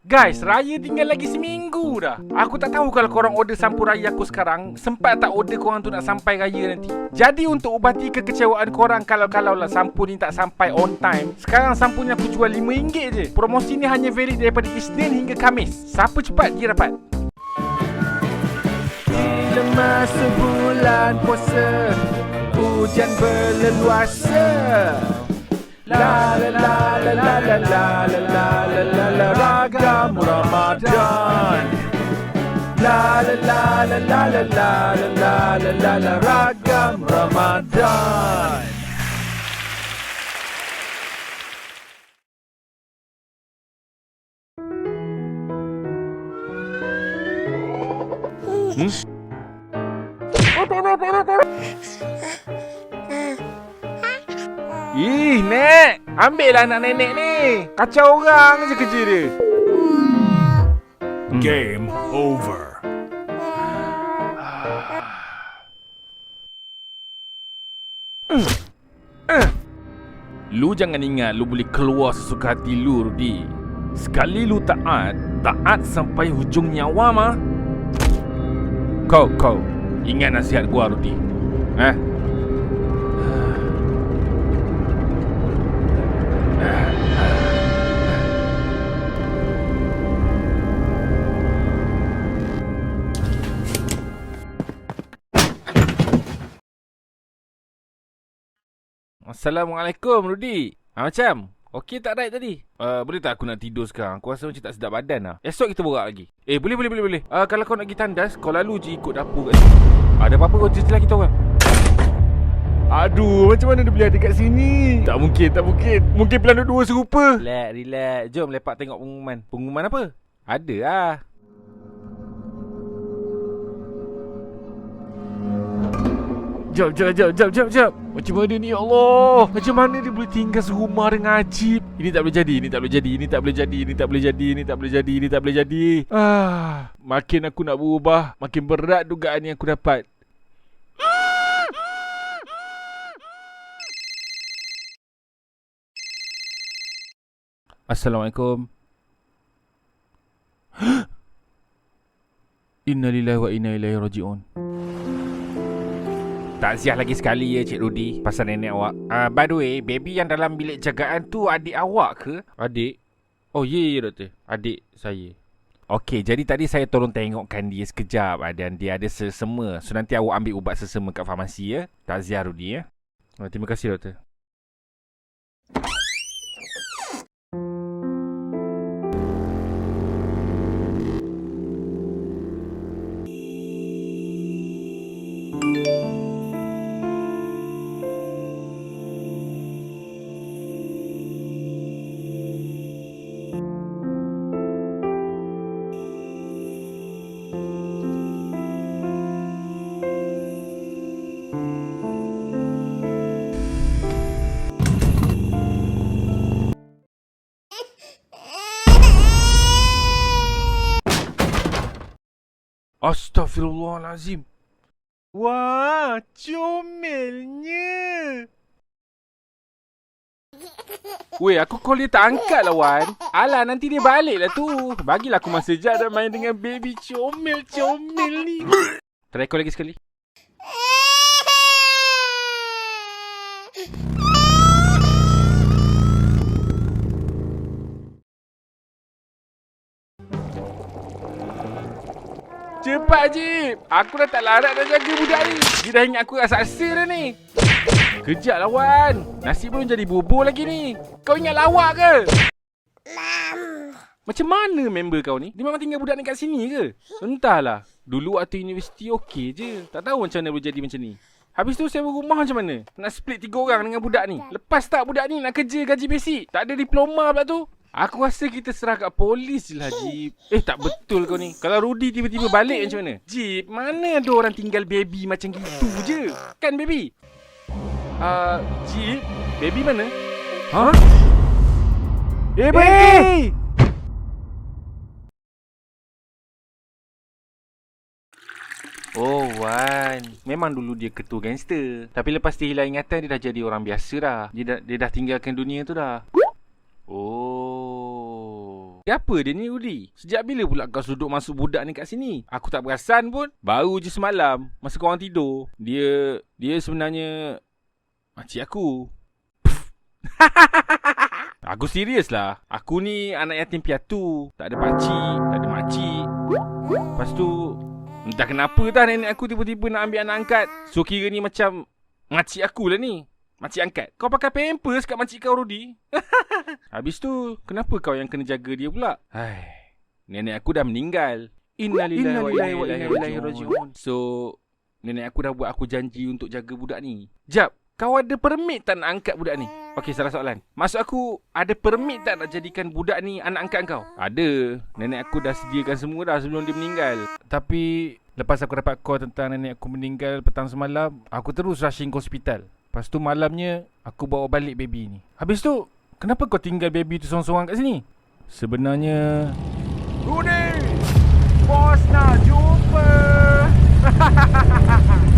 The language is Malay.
Guys, raya tinggal lagi seminggu dah. Aku tak tahu kalau korang order sampu raya aku sekarang, sempat tak order korang tu nak sampai raya nanti. Jadi untuk ubati kekecewaan korang kalau-kalau lah sampu ni tak sampai on time, sekarang sampu ni aku jual RM5 je. Promosi ni hanya valid daripada Isnin hingga Kamis. Siapa cepat dia dapat. Bila masa bulan puasa, hujan berleluasa. La la la la la la la la la la la la ragam Ramadan La la la la la la la la la la la la ragam Ramadan Ih, Nek! Ambil lah anak nenek ni! Kacau orang je kerja dia! Game over. Lu jangan ingat lu boleh keluar sesuka hati lu, Rudi. Sekali lu taat, taat sampai hujung nyawa mah. Kau, kau, ingat nasihat gua, Rudi. Eh? Assalamualaikum, Rudi. Ha, macam? Okey tak right tadi? Uh, boleh tak aku nak tidur sekarang? Aku rasa macam tak sedap badan lah. Esok kita borak lagi. Eh, boleh, boleh, boleh, boleh. Uh, kalau kau nak pergi tandas, kau lalu je ikut dapur kat sini. Ada apa-apa kau cerita lah kita orang. Aduh, macam mana dia boleh ada kat sini? Tak mungkin, tak mungkin. Mungkin pelanduk dua serupa. Relax, relax. Jom lepak tengok pengumuman. Pengumuman apa? Ada lah. Jom, jom, jom, jom, jom, jom. Macam mana ni ya Allah? Macam mana dia boleh tinggal serumah dengan Ajib? Ini tak boleh jadi, ini tak boleh jadi, ini tak boleh jadi, ini tak boleh jadi, ini tak boleh jadi, ini tak boleh jadi. Ah, makin aku nak berubah, makin berat dugaan yang aku dapat. Assalamualaikum. Innalillahi wa inna ilaihi rajiun. Takziah lagi sekali ya Cik Rudi Pasal nenek awak. Uh, By the way Baby yang dalam bilik jagaan tu Adik awak ke? Adik? Oh ya ya doktor. Adik saya. Okey jadi tadi saya tolong tengokkan dia sekejap ah, Dan dia ada sesema. So nanti awak ambil ubat sesema kat farmasi ya. Takziah Rudi ya. Oh, Terima kasih doktor Astaghfirullahalazim. Wah, comelnya. Weh, aku call dia tak angkat lah Wan. Alah, nanti dia balik lah tu. Bagilah aku masa sekejap dah main dengan baby comel-comel ni. Try call lagi sekali. Cepat Jip Aku dah tak larat dah jaga budak ni. Dia dah ingat aku raksasa dah ni. Kejap lah Wan Nasi belum jadi bubur lagi ni. Kau ingat lawak ke? Macam mana member kau ni? Dia memang tinggal budak ni kat sini ke? Entahlah. Dulu waktu universiti okey je. Tak tahu macam mana boleh jadi macam ni. Habis tu sewa rumah macam mana? Nak split tiga orang dengan budak ni. Lepas tak budak ni nak kerja gaji basic? Tak ada diploma pula tu Aku rasa kita serah kat polis je lah Jeep Eh tak betul kau ni. Kalau Rudy tiba-tiba balik macam mana? Jeep mana ada orang tinggal baby macam gitu je? Kan baby? Uh, Jeep Baby mana? Ha? Eh baby Oh Wan. Memang dulu dia ketua gangster. Tapi lepas dia hilang ingatan Dia dah jadi orang biasa dah. Dia dah, dia dah tinggalkan dunia tu dah. Oh Siapa dia ni Rudi? Sejak bila pula kau suduk masuk budak ni kat sini? Aku tak perasan pun. Baru je semalam masa kau orang tidur. Dia dia sebenarnya makcik aku. Aku serius lah. Aku ni anak yatim piatu. Tak ada pakcik, tak ada makcik. Lepas tu, entah kenapa dah nenek aku tiba-tiba nak ambil anak angkat. So kira ni macam makcik aku lah ni. Makcik angkat. Kau pakai pampers kat makcik kau Rudi. Habis tu, kenapa kau yang kena jaga dia pula? Hai, nenek aku dah meninggal. Innalillahi wa rajiun. So, nenek aku dah buat aku janji untuk jaga budak ni. Jap, kau ada permit tak nak angkat budak ni? Okey, salah soalan. Maksud aku, ada permit tak nak jadikan budak ni anak angkat kau? Ada. Nenek aku dah sediakan semua dah sebelum dia meninggal. Tapi, lepas aku dapat call tentang nenek aku meninggal petang semalam, aku terus rushing ke hospital. Lepas tu malamnya, aku bawa balik baby ni. Habis tu, kenapa kau tinggal baby tu sorang-sorang kat sini? Sebenarnya... Rudy! Bos nak jumpa!